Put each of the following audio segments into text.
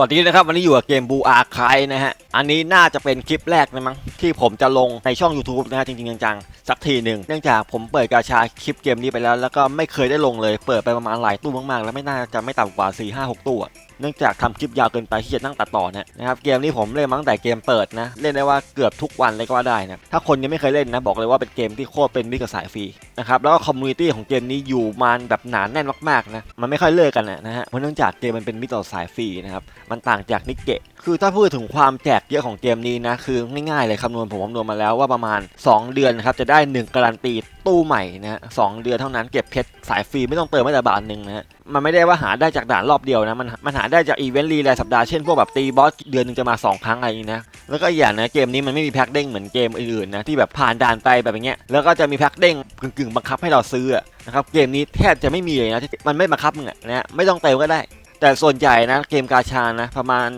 วัสดีนะครับ วันนี้อยู่กับเกมบูอาคายนะฮะ อันนี้น่าจะเป็นคลิปแรกนะมั้งที่ผมจะลงในช่อง YouTube นะฮะ จริงๆ จังๆ สักทีหนึ่งเนื่องจากผมเปิดกาชาคลิปเกมนี้ไปแล้ว แล้วก็ไม่เคยได้ลงเลย เปิดไปประมาณหลายตู้มากๆ แล้วไม่น่าจะไม่ต่ำกว่า 4 5 6 ตู้อะ เนื่องจากทำคลิปยาวเกินไปที่จะนั่งตัดต่อนะนะครับเกมนี้ผมเล่นมาตั้งแต่เกมเปิดนะเล่นได้ว่าเกือบทุกวันเลยก็ว่าได้นะถ้าคนยังไม่เคยเล่นนะบอกเลยว่าเป็นเกมที่โคตรเป็นมิตรกับสายฟรีนะครับแล้วก็คอมมูนิตี้ของเกมนี้อยู่มานแบบหนานแน่นมากๆนะมันไม่ค่อยเลิกกันนะนะฮะเพราะเนื่องจากเกมมันเป็นมิตรต่อสายฟรีนะครับมันต่างจากนิกเกะคือถ้าพูดถึงความแจกเยอะของเกมนี้นะ คือง่ายๆเลยคำนวณผมคำนวณมาแล้วว่าประมาณ 2 เดือนนะครับ จะได้ 1 การันตีตู้ใหม่นะสองเดือนเท่านั้นเก็บเพชรสายฟรีไม่ต้องเติมไม่แต่บาทหนึ่งนะฮะมันไม่ได้ว่าหาได้จากด่านรอบเดียวนะ มันมันหาได้จากอีเวนต์รีรายสัปดาห์เช่นพวกแบบตีบอสเดือนหนึงจะมา 2 ครั้งอะไรอย่างนี้นะ แล้วก็อย่างนะเกมนี้มันไม่มีแพ็คเด้งเหมือนเกมอื่นๆนะที่แบบผ่านด่านไปแบบอย่างเงี้ยแล้วก็จะมีแพ็คเด้งกึ่งๆบังคับให้เราซื้อนะครับเกมนี้แทบจะไม่มีเลยนะที่มันไม่บังคับมึงนะไม่ต้องเติมก็ได้ แต่ส่วนใหญ่นะเกมกาชานะประมาณ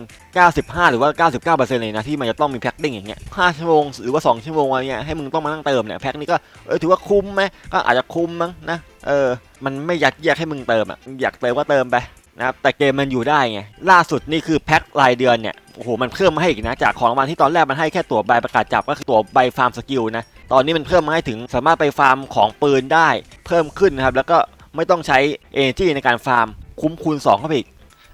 95 หรือว่า 99%เลยนะที่มันจะต้องมีแพ็คเด้งอย่างเงี้ย5ชั่วโมงหรือว่า 2 ชั่วโมงอะไรเงี้ยให้มึงต้องมานั่งเติมเนี่ยแพ็คนี้ก็เออถือว่าคุ้มไหมก็อาจจะคุ้มมั้งนะเออมันไม่ยัดเยียดให้มึงเติมอะอยากเติมก็เติมไปนะครับแต่เกมมันอยู่ได้ไงล่าสุดนี่คือแพ็ครายเดือนเนี่ยโอ้โหมันเพิ่มมาให้อีกนะจากของรางวัลที่ตอนแรกมันให้แค่ตัวใบประกาศจับก็คือตัวใบฟาร์มสกิลนะตอนนี้มันเพิ่มมาให้ถึงสามารถไปฟาร์มของปืนได้ เพิ่มขึ้นนะครับแล้วก็ไม่ต้องใช้เอเนจีในการฟาร์มคุ้มคูณ2เข้าไปอีก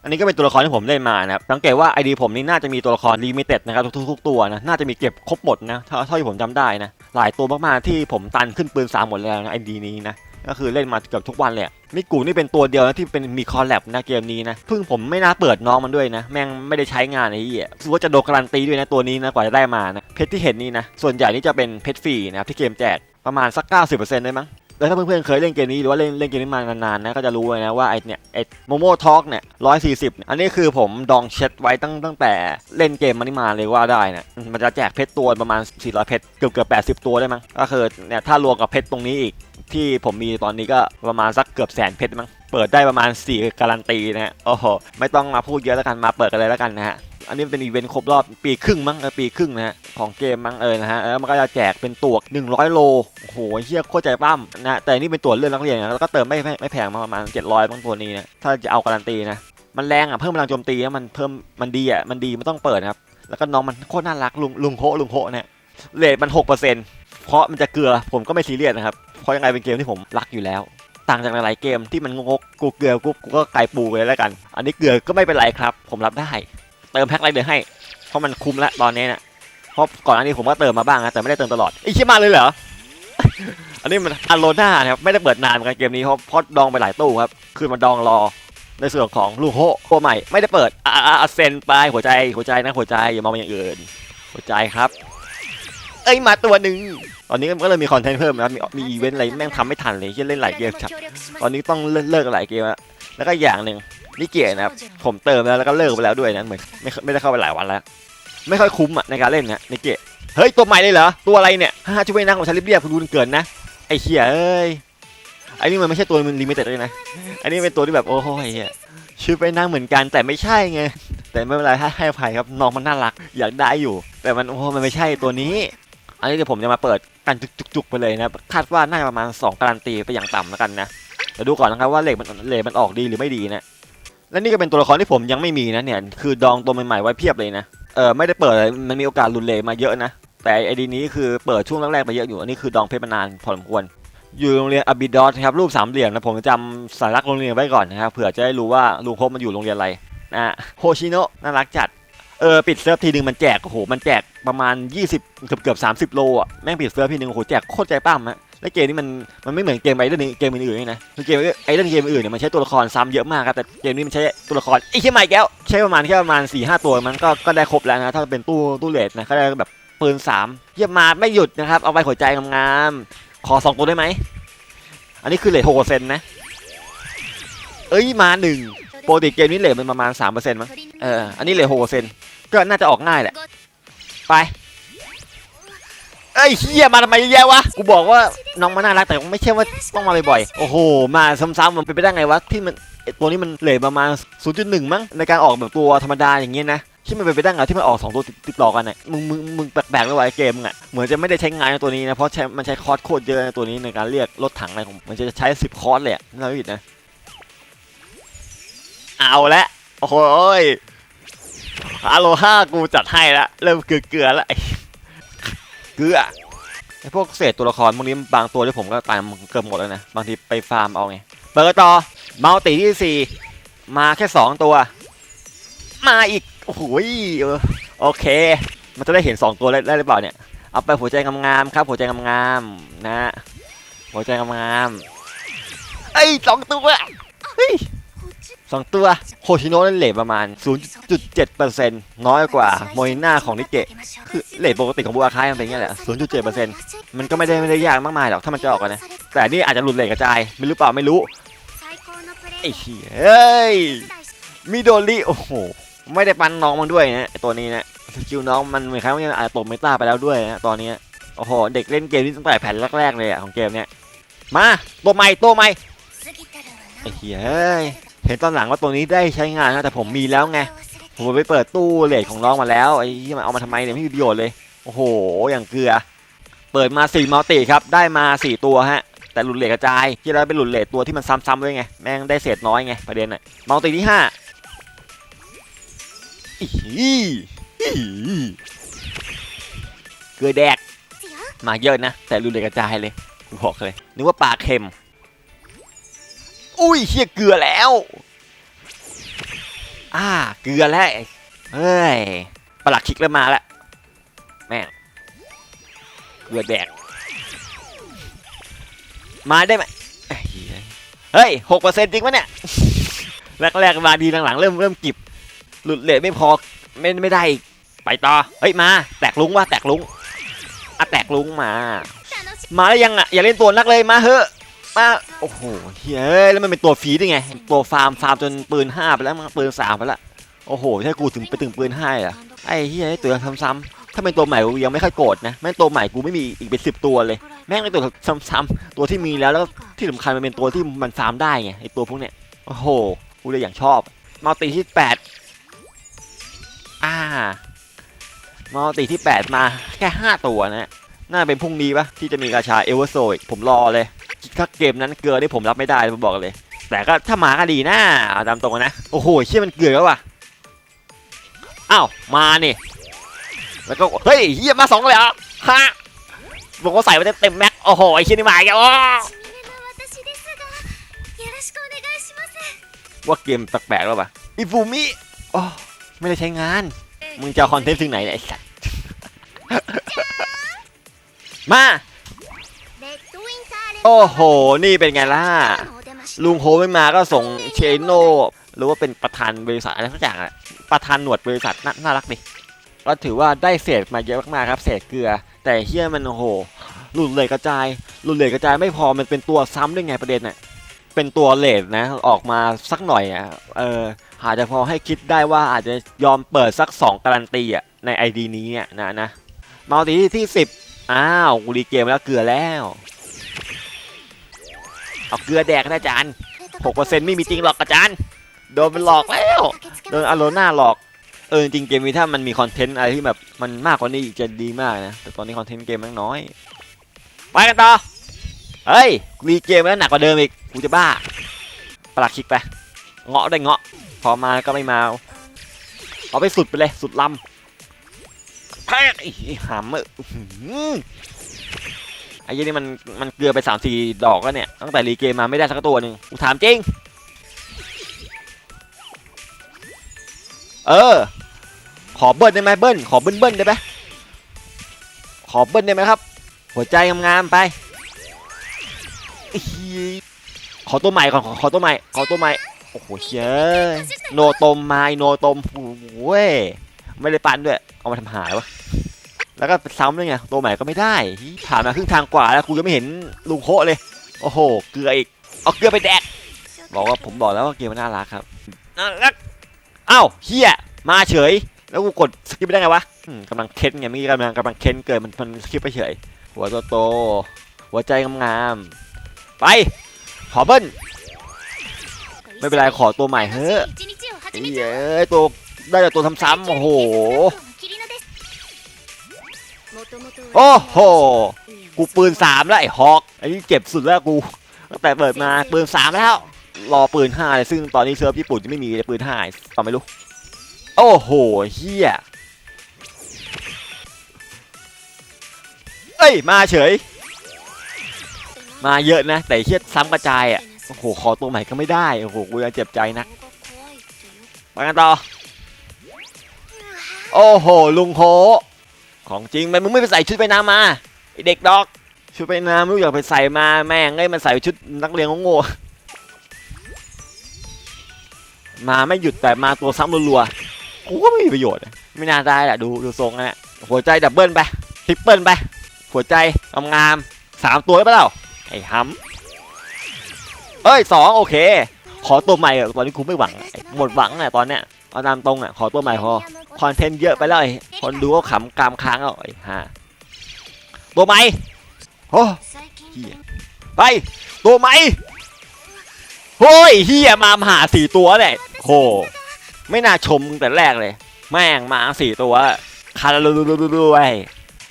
อันนี้ก็เป็นตัวละครที่ผมเล่นมานะครับสังเกตว่าไอดีผมนี่น่าจะมีตัวละครลิมิเต็ดนะครับทุกๆตัวนะน่าจะมีเก็บครบหมดนะเท่าที่ผมจำได้นะหลายตัวมากๆที่ผมตันขึ้นปืนสามหมดแล้วนะไอดีนี้นะก็คือเล่นมาเกือบทุกวันเลยอะมิกูนี่เป็นตัวเดียวนะที่เป็นมีคอลแลบนะเกมนี้นะเพิ่งผมไม่น่าเปิดน้องมันด้วยนะ แม่งไม่ได้ใช้งานไอ้เหี้ยรู้ว่าจะโดนการันตีด้วยนะตัวนี้นะกว่าจะได้มานะเพชรที่เห็นนี่นะส่วนใหญ่นี่จะเป็นเพชรฟรีนะครับที่เกมแจกประมาณสัก 90%ได้มั้ง แล้วถ้าเพื่อนๆเคยเล่นเกมนี้หรือว่าเล่นเล่นเกมนี้มานานๆนะก็จะรู้เลยนะว่าไอเนี่ยไอโมโมทอกเนี่ยร้อยสี่สิบอันนี้คือผมดองเช็ดไว้ตั้งตั้งแต่เล่นเกมมันนี่มาเลยว่าได้นะมันจะแจกเพชรตัวประมาณ400เพชรเกือบเกือบ80ตัวได้มั้งก็คือเนี่ยถ้ารวมกับเพชรตรงนี้อีก ที่ผมมีตอนนี้ก็ประมาณสักเกือบแสนเพชรมั้งเปิดได้ประมาณ 4 การันตีนะฮะโอ้โหไม่ต้องมาพูดเยอะแล้วกันมาเปิดกันเลยแล้วกันนะฮะ อันนี้เป็นอีเวนต์ครบรอบปีครึ่งมั้งปีครึ่งนะฮะของเกมมั้งเออนะฮะแล้วมันก็จะแจกเป็นตัว100 โลโอ้โหเฮียโคตรใจปั้มนะแต่นี่เป็นตัวเลื่อนนักเรียนนะแล้วก็เติมไม่ไม่แพงมาประมาณ700บางตัวนี้นะถ้าจะเอาการันตีนะมันแรงอะเพิ่มพลังโจมตีมันเพิ่มมันดีอะมันดีมันต้องเปิดครับแล้วก็น้องมันโคตรน่ารักลุงลุงโฮลุงโฮเนี่ยเลทมัน 6%เพราะมันจะเกลือผมก็ไม่ซีเรียสนะครับเพราะยังไงเป็นเกมที่ผมรักอยู่แล้ว ต่างจากหลายๆเกมที่มันงกกูเกลือกูก็ไก่ปูเลยแล้วกัน อันนี้เกลือก็ไม่เป็นไรครับ ผมรับได้ ติมแพ็คไรเดือนให้ เพราะมันคุ้มแล้วตอนนี้นะเพราะก่อนอันนี้ผมก็เติมมาบ้างนะแต่ไม่ได้เติมตลอดไอ้เชี่ยมาเลยเหรอ อันนี้มันอโลน่าครับไม่ได้เปิดนานเหมือนกันเกมนี้เพราะพราะดองไปหลายตู้ครับคือมันดองรอในส่วนของลูกโฮตัวใหม่ไม่ได้เปิดอ่าอ่าเซนไปหัวใจหัวใจนะหัวใจอย่ามองอย่างอื่น หัวใจครับ เอ้ยมาตัวหนึ่งตอนนี้ก็เลยมีคอนเทนต์เพิ่มนะครับมีมีอีเวนต์อะไรแม่งทำไม่ทันเลยที่เล่นหลายเกมจัดตอนนี้ต้องเลิกเลิกหลายเกมแล้วแล้วก็อย่างหนึ่ง นี่เกียนะครับผมเติมแล้วแล้วก็เลิกไปแล้วด้วยนะเหมือนไม่ไม่ได้เข้าไปหลายวันแล้ว ไม่ค่อยคุ้มอะในการเล่นนะนิเกะเฮ้ยตัวใหม่เลยเหรอตัวอะไรเนี่ยฮ่าช่วยนั่งของฉันเรียบๆคุณดูเกินนะไอ้เหี้ยเอ้ยไอ้นี่มันไม่ใช่ตัวมันลิมิเต็ดเลยนะไอ้นี่เป็นตัวที่แบบโอ้โหไอ้เหี้ยชื่อไปนั่งเหมือนกันแต่ไม่ใช่ไงแต่ไม่เป็นไรให้ให้อภัยครับน้องมันน่ารักอยากได้อยู่ แต่มันโอ้มันไม่ใช่ตัวนี้ อันนี้เดี๋ยวผมจะมาเปิดกันจุกๆไปเลยนะคาดว่าน่าจะประมาณ2การันตีไปอย่างต่ำแล้วกันนะเดี๋ยวดูก่อนนะครับว่าเลขมันเลขมันออกดีหรือไม่ดีนะ และนี่ก็เป็นตัวละครที่ผมยังไม่มีนะเนี่ย คือดองตัวใหม่ๆไว้เพียบเลยนะ เออไม่ได้เปิดเลยมันมีโอกาสหลุดเลมาเยอะนะ แต่ไอดีนี้คือเปิดช่วงแรกๆไปเยอะอยู่ อันนี้คือดองเพชรมานานพอสมควร อยู่โรงเรียนอบิดอสครับรูปสามเหลี่ยมนะผมจำสัญลักษณ์โรงเรียนไว้ก่อนนะครับเผื่อจะได้รู้ว่าลุงพบมันอยู่โรงเรียนอะไรนะโฮชิโนะน่ารักจัดเออปิดเซิร์ฟทีนึงมันแจกโอ้โหมันแจกประมาณ 20 เกือบเกือบ30 โลอะแม่งปิดเซิร์ฟทีนึงโอ้โหแจกโคตรใจปั้มฮะ และเกมนี้มันมันไม่เหมือนเกมไอเดนเกมอื่นๆนะคือเกมไอเดนเกมอื่นเนี่ยมันใช้ตัวละครซ้ำเยอะมากครับแต่เกมนี้มันใช้ตัวละครไอ้เชี่ยใหม่แก้วใช้ประมาณแค่ประมาณ4ี่ห้าตัวมันก็ก็ได้ครบแล้วนะถ้าเป็นตู้ตู้เลทนะก็ได้แบบปืนสามเยี่ยมมาไม่หยุดนะครับเอาไปหัวใจงามๆขอสองตัวได้ไหมอันนี้คือเลทหกเปอร์เซ็นต์นะเอ้ยมาหนึ่งปกติเกมนี้เลทมันประมาณสามเปอร์เซ็นต์มั้งเอออันนี้เลทหกเปอร์เซ็นต์ก็น่าจะออกง่ายแหละไป เอ้ยเฮียมาทำไมเยอะแย่วะ กูบอกว่าน้องมันน่ารักแต่ไม่ใช่ว่าต้องมาบ่อยๆ โอ้โห มาซ้ำๆมันเป็นไปได้ไงวะที่มันไอ้ตัวนี้มันเหลือประมาณ 0.1 มั้งในการออกแบบตัวธรรมดาอย่างเงี้ยนะที่มันเป็นไปได้ไงที่มันออกสองตัวติดติดต่อกันน่ะมึงมึงมึงแปลกๆเลยว่ะไอ้เกมมึงอะเหมือนจะไม่ได้ใช้งานตัวนี้นะเพราะใช้มันใช้คอร์สโคตรเยอะตัวนี้ในการเรียกรถถังอะไรของมันจะใช้ 10 คอร์สเลยอะน่าผิดนะเอาละโอ้โหยอโลห้ากูจัดให้ละเริ่มเกลือเกลือๆล้วไอ้ เกลือไอพวกเศษตัวละครพวกนี้บางตัวที่ผมก็ตายมันเกือบหมดแล้วนะ บางทีไปฟาร์มเอาไง เปิดต่อเมาตีที่สี่มาแค่สองตัว มาอีก โอ้โหโอเค มันจะได้เห็นสองตัวได้หรือเปล่าเนี่ย เอาไปหัวใจงามๆครับ หัวใจงามๆนะฮะหัวใจงามๆเอ้ยสองตัว สองตัวโคชิโนะนั้นเลทประมาณ 0.7%น้อยกว่าโมยน่าของนิเกะคือเลทปกติของบูอาคายมันเป็นอย่างนี้แหละ 0.7%มันก็ไม่ได้ไม่ได้ยากมากมายหรอกถ้ามันจะออกกันนะ แต่นี่อาจจะหลุดเลทกระจายไม่รู้เปล่าไม่รู้ไอ้เฮ้ยมิโดริโอ้โหไม่ได้ปันน้องมันด้วยนะตัวนี้นะสกิลน้องมันเหมือนครั้งนี้อาจจะตกเมตาไปแล้วด้วยนะตอนนี้โอ้โหเด็กเล่นเกมนี้ตั้งแต่แผ่นแรกๆเลยอะของเกมเนี้ยมาตัวใหม่ตัวใหม่ไอ้เฮ้ย เห็นตอนหลังว่าตัวนี้ได้ใช้งานนะแต่ผมมีแล้วไงผมไปเปิดตู้เลทของน้องมาแล้วไอ้ที่มันเอามาทำไมเนี่ยไม่มีประโยชน์เลย โอ้โห อย่างเกลือ เปิดมา4มัลติครับ ได้มา 4 ตัวฮะ แต่หลุดเลทกระจาย ที่เราเป็นหลุดเลทตัวที่มันซ้ำๆด้วยไง แม่งได้เศษน้อยไงประเด็นอะมัลติที่5อีเกลือแดก มาเยอะนะ แต่หลุดเลทกระจายเลยบอกเลยนึกว่าปลาเค็ม อุ้ยเฮียเกลือแล้ว อ่า เกลือแล้วเฮ้ยประหลักคิกแล้วมาแล้วแม่งเกลือแดก มาได้ไหมเฮ้ยหกเปอร์เซ็นต์จริงปะเนี่ย แรกๆมาดีหลังๆเริ่มเริ่มกิบ หลุดเลทไม่พอไม่ไม่ได้อีก ไปต่อ เฮ้ยมา แตกลุงว่ะแตกลุงอะแตกลุงมา มาแล้วยังอะอย่าเล่นตัวนักเลยมาเฮ้อะ มาโอ้โหเฮ้ยแล้วมันเป็นตัวฟรีไดไง ตัวฟาร์มฟาร์มจนปืนห้าไปแล้วมันปืนสามไปแล้วโอ้โหถ้ากูถึงไปถึงปืนห้าอะไอ้เฮียตัวซ้ำๆถ้าเป็นตัวใหม่กูยังไม่ค่อยโกรธนะแม่งตัวใหม่กูไม่มีอีกเป็นสิบตัวเลย แม่งเป็นตัวซ้ำๆตัวที่มีแล้วแล้วที่สำคัญมันเป็นตัวที่มันฟาร์มได้ไงไอ้ตัวพวกเนี้ยโอ้โหกูเลยอย่างชอบมัลติที่แปดอ่ามัลติที่แปดมาแค่ห้าตัวนะ น่าเป็นพรุ่งนี้ปะที่จะมีกาชาเอเวอร์โซอีกผมรอเลย ถ้าเกมนั้นเกลือที่ผมรับไม่ได้ผมบอกเลย แต่ก็ถ้ามาก็ดีนะตามตรงนะ โอ้โหเชี่ยมันเกลือแล้วว่ะอ้าวมานี่แล้วก็เฮ้ยเฮียมาสองเลยเหรอฮะบอกว่าใส่ไปเต็มแม็กโอ้โหไอ้เชี่ยนี่มาอีกแล้วว่าเกมแปลกๆแล้วป่ะอิฟูมิโอ้ไม่ได้ใช้งาน มึงจะคอนเทนต์ถึงไหนเนี่ยไอ้สัสมา โอ้โห นี่เป็นไงล่ะ ลุงโฮไม่มาก็ส่งเชโนหรือว่าเป็นประธานบริษัทอะไรสักอย่างอะประธานหนวดบริษัทน่าน่ารักดิก็ถือว่าได้เศษมาเยอะมากๆครับ เศษเกลือ แต่เฮียมันโอ้โหหลุดเลยกระจายหลุดเลยกระจายไม่พอมันเป็นตัวซ้ำด้วยไงประเด็นน่ะเป็นตัวเลทนะออกมาสักหน่อยอะเอออาจจะพอให้คิดได้ว่าอาจจะยอมเปิดสัก 2 การันตีอะใน ID นี้เนี่ยนะนะมาตีที่ 10 อ้าวกูรีเกมแล้วเกลือแล้ว เอาเกลือแดกนะอาจารย์หกเปอร์เซ็นต์ไม่มีจริงหรอกอาจารย์ โดนมันหลอกแล้ว โดนอโลน่าหลอก เออจริงเกมนี้ถ้ามันมีคอนเทนต์อะไรที่แบบมันมากกว่านี้อีกจะดีมากนะ แต่ตอนนี้คอนเทนต์เกมมันน้อย ไปกันต่อ เฮ้ยรีเกมแล้วหนักกว่าเดิมอีก กูจะบ้า ปลักคลิกไป เงาะได้เงาะ พอมาก็ไม่มา เอาไปสุดไปเลย สุดลำแพ้หามมือ ไอ้ยี่นี่มันมันเกลือไปสามสี่ดอกแล้วเนี่ยตั้งแต่รีเกมมาไม่ได้สักตัวหนึ่งกูถามจริง เออ ขอเบิ้ลได้ไหมเบิ้ลขอเบิ้ลเบิ้ลได้ไหมขอเบิ้ลได้ไหมครับ หัวใจงามๆไปอขอตัวใหม่ก่อนขอขอตัวใหม่ขอตัวใหม่โอ้โหเชยโนตมไม้โนตมโอ้โหเว้ยไม่ได้ปันด้วยเอามาทำหายวะ แล้วก็ซ้ำด้วยไงตัวใหม่ก็ไม่ได้ผ่านมาครึ่งทางกว่าแล้วกูยังไม่เห็นลุงโคเลย โอ้โห เกลืออีก เอาเกลือไปแดก บอกว่าผมบอกแล้วว่าเกมมันน่ารักครับ น่ารักอ้าวเฮียมาเฉย แล้วกูกดสกิปไปได้ไงวะกำลังเค้นไงเมื่อกี้กำลังกำลังเค้นเกิดมันมันสกิปไปเฉย หัวโตโต หัวใจงามๆไป ขอเบิ้ล ไม่เป็นไรขอตัวใหม่เฮ้ยเอ้ยตัวได้แต่ตัวซ้ำๆโอ้โห โอ้โห กูปืนสามแล้วไอ้ฮอกอ้นี่เจ็บสุดแล้วกูตั้งแต่เปิดมาปืนสามแล้ว รอปืนห้าเลยซึ่งตอนนี้เซิร์ฟญี่ปุ่นจะไม่มีปืนห้าต่อไม่รู้ โอ้โหเฮียเอ้ยมาเฉย มาเยอะนะ แต่เฮียซ้ำกระจายอะโอ้โหขอตัวใหม่ก็ไม่ได้โอ้โหกูยังเจ็บใจนะไปกันต่อ โอ้โหลุงโค ของจริงไปมึงไม่ไปใส่ชุดไปน้ำมาไอเด็กดอก ชุดไปน้ำไม่รู้อยากไปใส่มาแม่งไอ้ยมันใส่ชุดนักเรียนโง่มาไม่หยุดแต่มาตัวซ้ำรัวๆกูก็ไม่มีประโยชน์ ไม่น่าได้แหละดูดูทรงนะหัวใจดับเบิลไปทริปเปิลไป หัวใจงามๆสามตัวได้ปะเล่าไอ้ฮัมเอ้ยสองโอเค ขอตัวใหม่ตอนนี้กูไม่หวังหมดหวังอะตอนเนี้ยเอาตามตรงอะขอตัวใหม่พอ คอนเทนต์เยอะไปแล้วไอ้คนดูก็ขำกามค้างแล้วไอ้ห่าตัวใหม่โอ้ยไปตัวใหม่โอ้ยเฮียมาหาสี่ตัวเลยโหไม่น่าชมตั้งแต่แรกเลย แม่งมาสี่ตัวคาราลูลูลูไอ้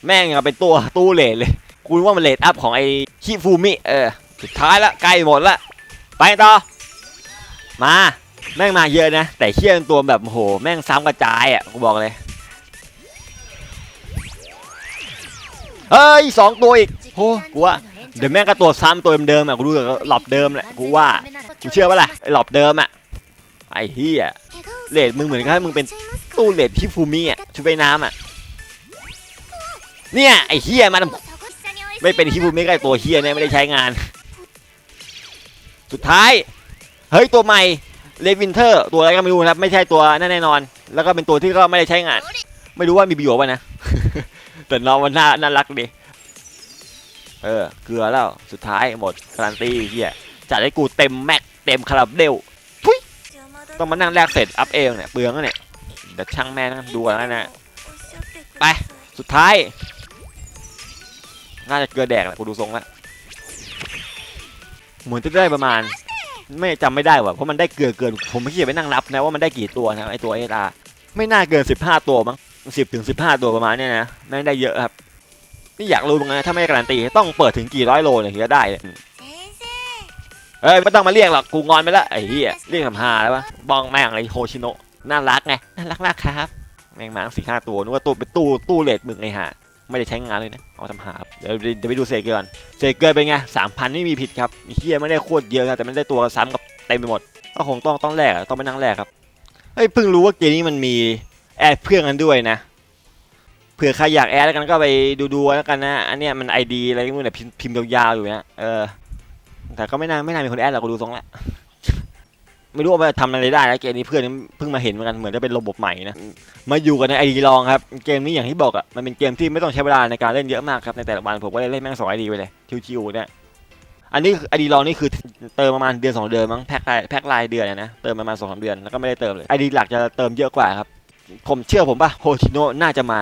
แม่งยังเป็นตัวตู้เลทเลยกูว่ามันเลทอัพของไอ้ฮิฟูมิเออสุดท้ายละใกล้หมดละไปต่อมา แม่งมาเยอะนะ แต่เชี่ยเป็นตัวแบบโห แม่งซ้ำกระจายอะกูบอกเลย เฮ้ยสองตัวอีกโอ้กูว่าเดี๋ยวแม่งก็ตัวซ้ำตัวเดิมๆอะกูดูจากหลอบเดิมแหละกูว่ากูเชื่อปะล่ะไอ้หลอบเดิมอะไอ้เฮียเลดมึงเหมือนกับมึงเป็นตู้เลดที่ฟูมิอะชุดไปน้ำอะเนี่ยไอ้เฮียมันไม่เป็นที่ฟูมิก็ไอ้ตัวเฮียเนี่ยไม่ได้ใช้งาน สุดท้าย เฮ้ยตัวใหม่ เลวินเทอร์ตัวอะไรก็ไม่รู้นะครับ ไม่ใช่ตัวแน่นอน แล้วก็เป็นตัวที่ก็ไม่ได้ใช้งาน ไม่รู้ว่ามีประโยชน์ป่ะนะ แต่น้องมันน่าน่ารักดีเออเกลือแล้วสุดท้ายหมดการันตีเฮียจัดให้กูเต็มแม็กเต็มคาราเบลทุยต้องมานั่งแลกเสร็จอัพเองเนี่ยเปลืองเนี่ยเดี๋ยวช่างแม่งดูแล้วนะไปสุดท้าย น่าจะเกลือแดกแหละกูดูทรงแล้วเหมือนจะได้ประมาณ ไม่จำไม่ได้ว่ะเพราะมันได้เกลือเกิน ผมไม่คิดจะไปนั่งนับนะว่ามันได้กี่ตัวนะไอตัวเออาไม่น่าเกิน 15 ตัวมั้งสิบถึงสิบห้าตัวประมาณเนี้ยนะแม่งได้เยอะครับนี่อยากรู้มือนกันะถ้าไม่ได้การันตีต้องเปิดถึงกี่ร้อยโลเนี่ยถึงจะได้เนี่ยเอ้ยไม่ต้องมาเรียกหรอกกูงอนไปแล้วไอ้เหี้ยเรียกทำหาแล้ววะบองแม่งเลยโฮชิโนะน่ารักไงน่ารักมากครับ แม่งมาสี่ห้าตัวนึกว่าตู้เป็นตู้ตู้เลดมึงไอ้ห่า ไม่ได้ใช้งานเลยนะ เอาทำหาเดี๋ยวเดี๋ยวไปดูเศษเกินเศษเกินเป็นไงสามพันไม่มีผิดครับเหี้ยไม่ได้โคตรเยอะครับแต่มันได้ตัวซ้ำกับเต็มไปหมด ก็คงต้องต้องแลกต้องไปนั่งแลกครับ เฮ้ยเพิ่งรู้ว่าเกมนี้มันมีแอดเพื่อนกันด้วยนะ เผื่อใครอยากแอดแล้วกันก็ไปดูดูแล้วกันนะ อันเนี้ยมันไอดีอะไรก็ไม่รู้เนี่ยพิมพ์ยาวๆอยู่นะ เออ แต่ก็ไม่น่าไม่น่ามีคนแอดหรอกกูดูทรงล้ว ไม่รู้ว่าไปทำอะไรได้นะเกมนี้เพื่อนเพิ่งมาเห็นเหมือนกันเหมือนจะเป็นระบบใหม่นะมาอยู่กันในไอดีลองครับเกมนี้อย่างที่บอกอะมันเป็นเกมที่ไม่ต้องใช้เวลาในการเล่นเยอะมากครับในแต่ละวันผมก็เลยเล่นแม่งสองไอดีไปเลยชิวๆเนี่ยอันนี้ไอดีลองนี่คือเติมประมาณเดือนสองเดือนมั้งแพ็ครายแพ็ครายเดือนอะนะเติมประมาณสองสามเดือนแล้วก็ไม่ได้เติมเลยไอดีหลักจะเติมเยอะกว่าครับผมเชื่อผมป่ะโฮชิโนะน่าจะมา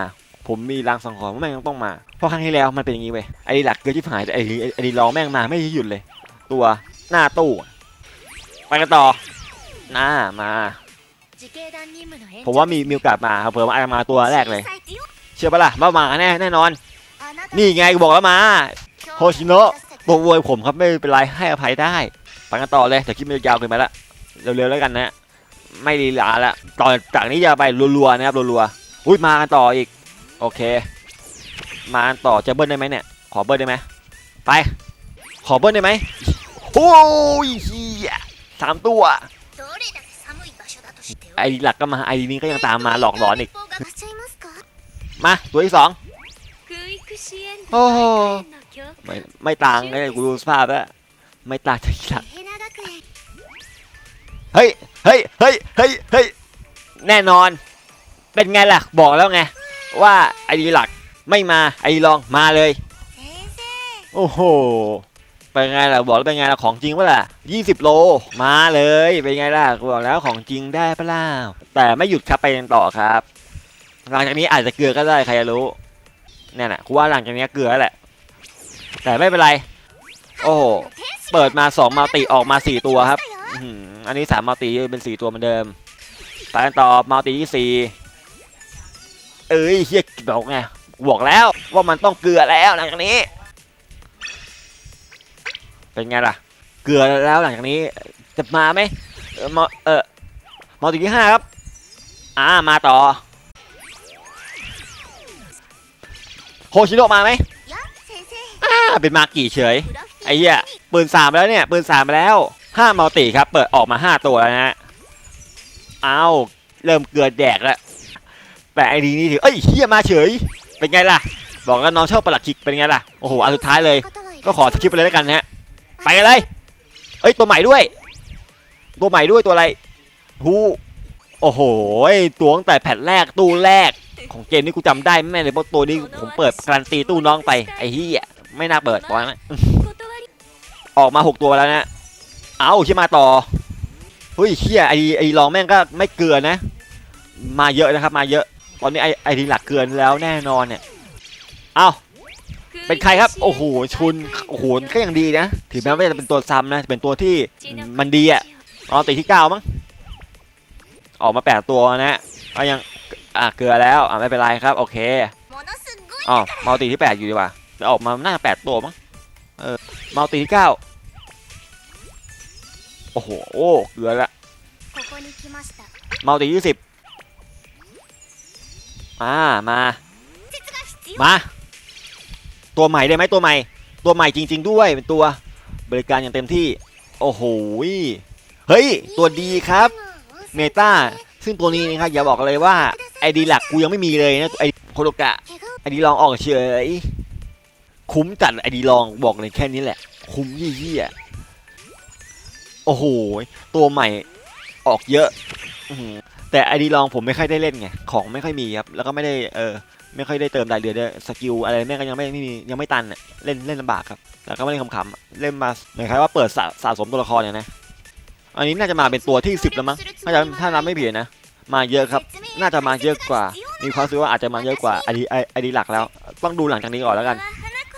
ผมมีรางสังหรณ์ว่าแม่งต้องมาเพราะครั้งที่แล้วมันเป็นอย่างนี้เว้ยไอ้หลักเกิดที่หายแต่ไอ้ไอ้ดีรองแม่งมาไม่หยุดเลย ตัวหน้าตู้ไปกันต่อ หน้ามา ผมว่ามีมีโอกาสมาครับเผื่อว่าอาจจะมาตัวแรกเลย เชื่อปะล่ะว่ามาแน่แน่นอน นี่ไงกูบอกแล้วมาโฮชิโนะตัวววยผมครับไม่เป็นไรให้อภัยได้ไปกันต่อเลยแต่คลิปมันยาวเกินไปละเร็วๆแล้วกันนะไม่ลีลาละต่อจากนี้จะไปรัวๆนะครับรัวๆอุ้ยมากันต่ออีก โอเค มากันต่อจะเบิ้ลได้ไหมเนี่ย ขอเบิ้ลได้ไหมไป ขอเบิ้ลได้ไหมโอ้ยเฮียสามตัว ไอดีหลักก็มาไอดีนี้ก็ยังตามมาหลอกหลอนอีก มา ตัวที่สองโอ้โหไม่ไม่ต่างเลยกูดูสภาพแล้วไม่ต่างจากอีหลักเฮ้ยเฮ้ยเฮ้ยเฮ้ยเฮ้ยแน่นอน เป็นไงล่ะ บอกแล้วไง ว่าไอดีหลักไม่มาไอดีรองมาเลย โอ้โห เป็นไงล่ะบอกแล้วเป็นไงล่ะของจริงปะล่ะ20 โล มาเลยเป็นไงล่ะบอกแล้วของจริงได้ปะล่ะแต่ไม่หยุดครับไปกันต่อครับ หลังจากนี้อาจจะเกลือก็ได้ใครจะรู้เนี่ยนะกูว่าหลังจากนี้เกลือแหละ แต่ไม่เป็นไร โอ้โหเปิดมา2มัลติออกมา 4 ตัวครับอันนี้3มัลติเป็น 4 ตัวเหมือนเดิมไปกันต่อมัลติที่4เอ้ยเฮียบอกไงบอกแล้วว่ามันต้องเกลือแล้วหลังจากนี้ เป็นไงล่ะ เกลือแล้วหลังจากนี้จะมาไหมเออมอเออมอติที่ห้าครับ อ่ามาต่อโฮชิโนะมาไหมอ่าเป็นมากี่เฉยไอ้เหี้ยปืนสามแล้วเนี่ยปืนสามแล้วห้ามัติครับ เปิดออกมาห้าตัวแล้วนะเอาเริ่มเกลือแดกแล้วแต่ไอ้ดีนี่ถือเอ้ยเฮียมาเฉย เป็นไงล่ะ บอกแล้วน้องชอบประหลักคิกเป็นไงล่ะ โอ้โหอันสุดท้ายเลย ก็ขอสกิปไปเลยแล้วกันนะฮะ ไปเลยเอ้ยตัวใหม่ด้วย ตัวใหม่ด้วยตัวอะไรหูโอ้โหตัวตั้งแต่แผ่นแรกตู้แรก ของเกมนี้กูจำได้แม่เลยเพราะตัวนี้ผมเปิดการันตีตู้น้องไปไอ้เหี้ยไม่น่าเปิดปอยไหม断りออกมาหกตัวแล้วนะเอาใช่มาต่อเฮ้ยเชี่ยไอไอลองแม่งก็ไม่เกลือนะ มาเยอะนะครับ มาเยอะ ตอนนี้ไอไอดีหลักเกลือนแล้วแน่นอนเนี่ยเอา เป็นใครครับ โอ้โห ชุน โอ้โห ก็ยังดีนะ ถึงแม้ว่าจะเป็นตัวซ้ำนะ เป็นตัวที่มันดีอะอ๋อตีที่เก้ามั้ง ออกมาแปดตัวนะก็ยัง อะ เกือบแล้ว อะ ไม่เป็นไรครับ โอเค อ๋อมาตีที่แปดอยู่ดีกว่าจะออกมาน่าแปดตัวมั้ง เออมาตีที่เก้าโอ้โห โอ้ เกือละมาตียี่สิบอ่า มา มา ตัวใหม่ได้ไหมตัวใหม่ ตัวใหม่จริง ๆ ด้วยเป็นตัวบริการอย่างเต็มที่ โอ้โหเฮ้ย ตัวดีครับ เมตาซึ่งตัวนี้นะครับอย่าบอกเลยว่าไอดีหลักกูยังไม่มีเลยนะไอโคโดกะไอดีลองออกเฉย คุ้มจัดไอดีลองบอกเลยแค่นี้แหละ คุ้มยี่ยี่อะโอ้โหตัวใหม่ออกเยอะแต่ไอดีลองผมไม่ค่อยได้เล่นไงของไม่ค่อยมีครับ แล้วก็ไม่ได้เออ ไม่ค่อยได้เติมรายเดือนด้วยสกิลอะไรแม่งก็ยังไม่ไม่มียังไม่ตันเล่นเล่นลำบากครับ แล้วก็ไม่ได้ขำๆเล่นมาเหมือนคล้ายว่าเปิดสะสะสมตัวละครเนี่ยนะอันนี้น่าจะมาเป็นตัวที่สิบแล้วมั้งถ้าจะถ้านับไม่ผิดนะ มาเยอะครับ น่าจะมาเยอะกว่า มีความรู้สึกว่าอาจจะมาเยอะกว่าไอดีไอไอดีหลักแล้ว ต้องดูหลังจากนี้ก่อนแล้วกัน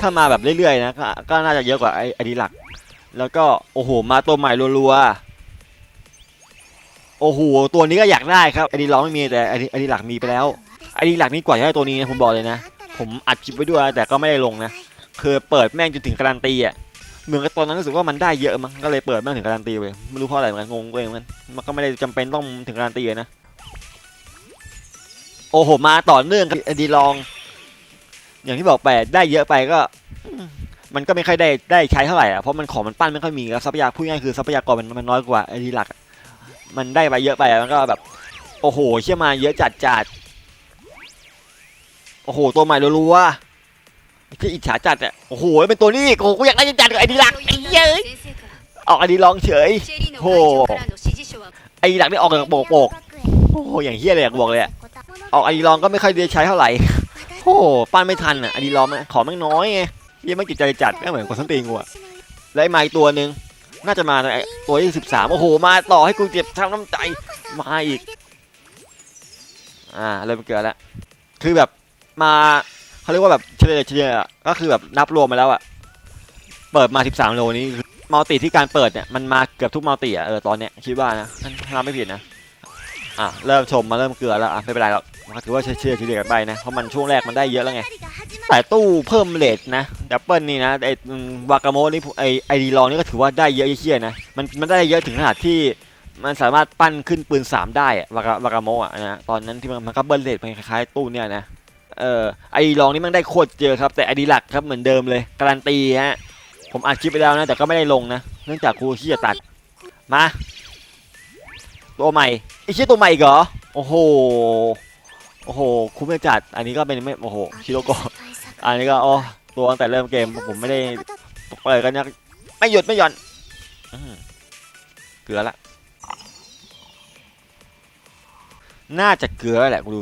ถ้ามาแบบเรื่อยๆนะก็ก็น่าจะเยอะกว่าไอไอดีหลัก แล้วก็โอ้โหมาตัวใหม่รัวๆโอ้โหตัวนี้ก็อยากได้ครับไอดีร้องไม่มีแต่ไอดีไอดีหลักมีไปแล้ว ไอดีหลักนี่กว่าจะได้ตัวนี้นะผมบอกเลยนะ ผมอัดคลิปไว้ด้วยแต่ก็ไม่ได้ลงนะคือเปิดแม่งจนถึงการันตีอะเหมือนกับตอนนั้นรู้สึกว่ามันได้เยอะมั้งก็เลยเปิดแม่งถึงการันตีไปไม่รู้เพราะอะไรเหมือนกันงงตัวเองเหมือนกันมันก็ไม่ได้จำเป็นต้องถึงการันตีเลยนะโอ้โหมาต่อเนื่องไอดีลอง อย่างที่บอกไปได้เยอะไปก็ มันก็ไม่ค่อยได้ได้ใช้เท่าไหร่อะเพราะมันของมันปั้นไม่ค่อยมีแล้วทรัพยากรพูดง่ายคือทรัพยากรมันมันน้อยกว่าไอดีหลัก มันได้ไปเยอะไปมันก็แบบ โอ้โหเชื่อมาเยอะจัดจัด โอ้โห ตัวใหม่รัวๆที่อิจฉาจัดอะโอ้โหเป็นตัวนี้โอ้โหอยากได้จัดกับไอ้ดีหลักไอ้เย้ยออกไอ้ดีลองเฉยโอ้โหไอ้ดีหลักไม่ออกกับโปกโอ้โหอย่างเฮี้ยเลยอยากบอกเลยอออกไอ้ดีลองก็ไม่ค่อยได้ใช้เท่าไหร่โอ้โหปั้นไม่ทันอะไอ้ดีลองขอแม่งน้อยไงยังไม่จิตใจจัดไม่เหมือนคนสันติงูอะและไม้ตัวหนึ่งน่าจะมาตัวที่สิบสามโอ้โห มาต่อให้กูเจ็บช้ำน้ำใจมาอีก อ่าเริ่มเกิดแล้วคือแบบ มาเขาเรียกว่าแบบเฉลี่ยเฉลี่ยก็คือแบบนับรวมมาแล้วอะเปิดมา 13 โลนี้มัลติที่การเปิดเนี่ยมันมาเกือบทุกมัลติอะเออตอนเนี้ยคิดว่านะถ้าไม่ผิดนะอะเริ่มชมมาเริ่มเกลือแล้วอะไม่เป็นไรหรอกมันถือว่าเฉลี่ยเฉลี่ยกันไปนะเพราะมันช่วงแรกมันได้เยอะแล้วไงแต่ตู้เพิ่มเลทนะดับเบิลนี่นะไอวากาโมนี่ไอไอดีลองนี่ก็ถือว่าได้เยอะเชี่ยนะมันมันได้เยอะถึงขนาดที่มันสามารถปั้นขึ้นปืนสามได้อะวากาวากาโมอะนะตอนนั้นที่มันมันก็เบิ้ลเลทไปคล้ายๆตู้เนี่ยนะ เออไอดีลองนี่มันได้โคตรเยอะครับแต่ไอดีหลักครับเหมือนเดิมเลยการันตีฮะผมอัดคลิปไปแล้วนะแต่ก็ไม่ได้ลงนะเนื่องจากครูขี้จะตัดมาตัวใหม่ไอเชี่ยตัวใหม่อีกเหรอโอ้โหโอ้โหคุ้มจัดอันนี้ก็เป็นไม่โอ้โหชิโรโกอันนี้ก็โอ้ตัวตั้งแต่เริ่มเกมผมไม่ได้เปิดกันยังไม่หยุดไม่หย่อนอื้อหือเกลือละน่าจะเกลือแหละกูดู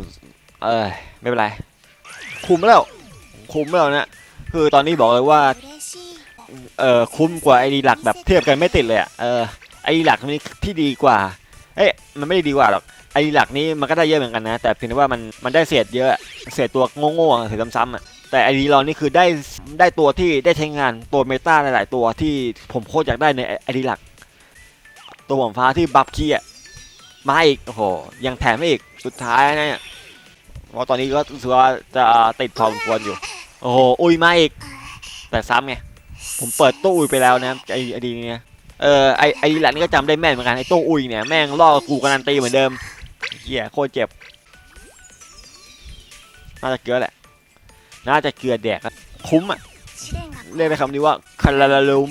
เอ้ยไม่เป็นไร คุ้มแล้ว คุ้มแล้วนะคือตอนนี้บอกเลยว่าเออคุ้มกว่าไอดีหลักแบบเทียบกันไม่ติดเลยอะเออไอดีหลักนี่ที่ดีกว่าเอ้ยมันไม่ได้ดีกว่าหรอกไอดีหลักนี้มันก็ได้เยอะเหมือนกันนะ แต่เพียงแต่ว่ามันมันได้เศษเยอะเศษตัวโง่ๆอะเศษซ้ำๆอะแต่ไอดีลอนนี่คือได้ได้ตัวที่ได้ใช้งานตัวเมตาหลายๆตัวที่ผมโคตรอยากได้ในไอดีหลัก ตัวผมฟ้าที่บัฟคีอะมาอีกโอ้โหยังแถมอีกสุดท้ายนะเนี่ย เพราะตอนนี้ก็รู้สึกว่าจะติดพอสควรอยู่ โอ้โห อุ้ยมาอีก แต่ซ้ำไง ผมเปิดตู้อุ้ยไปแล้วนะไอ้อดีเนี่ย เออ ไอไอ้หลานนี่ก็จำได้แม่นเหมือนกัน ไอ้ตู้อุ้ยเนี่ย แม่งล่อกูการันตีเหมือนเดิมเหี้ยโคตรเจ็บ น่าจะเกลือแหละ น่าจะเกลือแดกคุ้มอะเรียกได้คำนี้ว่าคาราลุม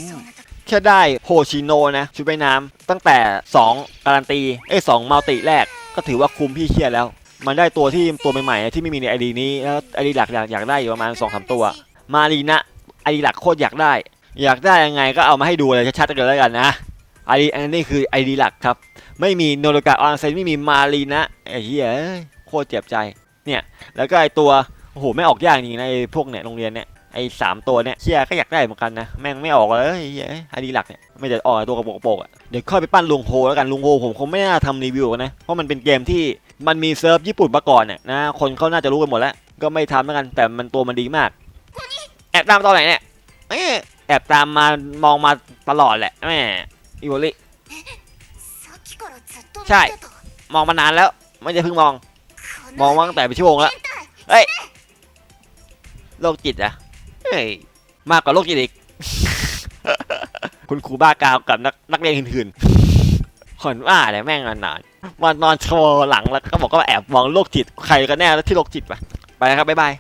แค่ได้โฮชิโนนะชุดไปน้ำตั้งแต่ 2 การันตีไอ้สองมัลติแรกก็ถือว่าคุ้มพี่เชียแล้ว มันได้ตัวที่ตัวใหม่ๆที่ไม่มีในไอดีนี้แล้วไอดีหลักอยากอยากได้อยู่ประมาณ2อสตัว มารีนะไอดีหลักโคตรอยากได้ อยากได้ยังไงก็เอามาให้ดูเลยชัดๆกันแล้วกันนะไอดีอันนี้คือไอดีหลักครับ ไม่มีโนโลกาออนเซนไม่มีมารีนะไอ้เหี้ยเอ้ยโคตรเจ็บใจเนี่ยแล้วก็ไอตัวโอ้โหไม่ออกยากจริงนะไอพวกเนี่ยโรงเรียนเนี่ย ไอ้สามตัวเนี่ยเชียก็อยากได้เหมือนกันนะแม่งไม่ออกเลยไอ้ดีหลักเนี่ยไม่เด็ะออกตัวกระโปงโปกอะเดี๋ยวค่อยไปปั้นลุงโฮแล้วกันลุงโฮผมคงไม่น่าทำรีวิวนะเพราะมันเป็นเกมที่มันมีเซิร์ฟญี่ปุ่นมาก่อนเนี่ยนะคนเขาน่าจะรู้กันหมดแล้วก็ไม่ทำแล้วกันแต่มันตัวมันดีมาก แอบตามตอนไหนเนี่ยแอบตามมามองมาตลอดแหละแม่อีโวลิใช่ มองมานานแล้ว ไม่ได้เพิ่งมอง มองมาตั้งแต่เป็ชั่วโมงแล้วเฮ้ยโรคจิตอะ ยมากกว่าโรคจิตอีก คุณครูบ้ากาวกับนักนักเรียนอื่นๆคนว่าเนี่ยแม่งนานๆมานอนโชว์หลังแล้วก็บอกว่าแอบมองโรคจิตใครกันแน่แล้วที่โรคจิตปะไปนะครับบ๊ายบาย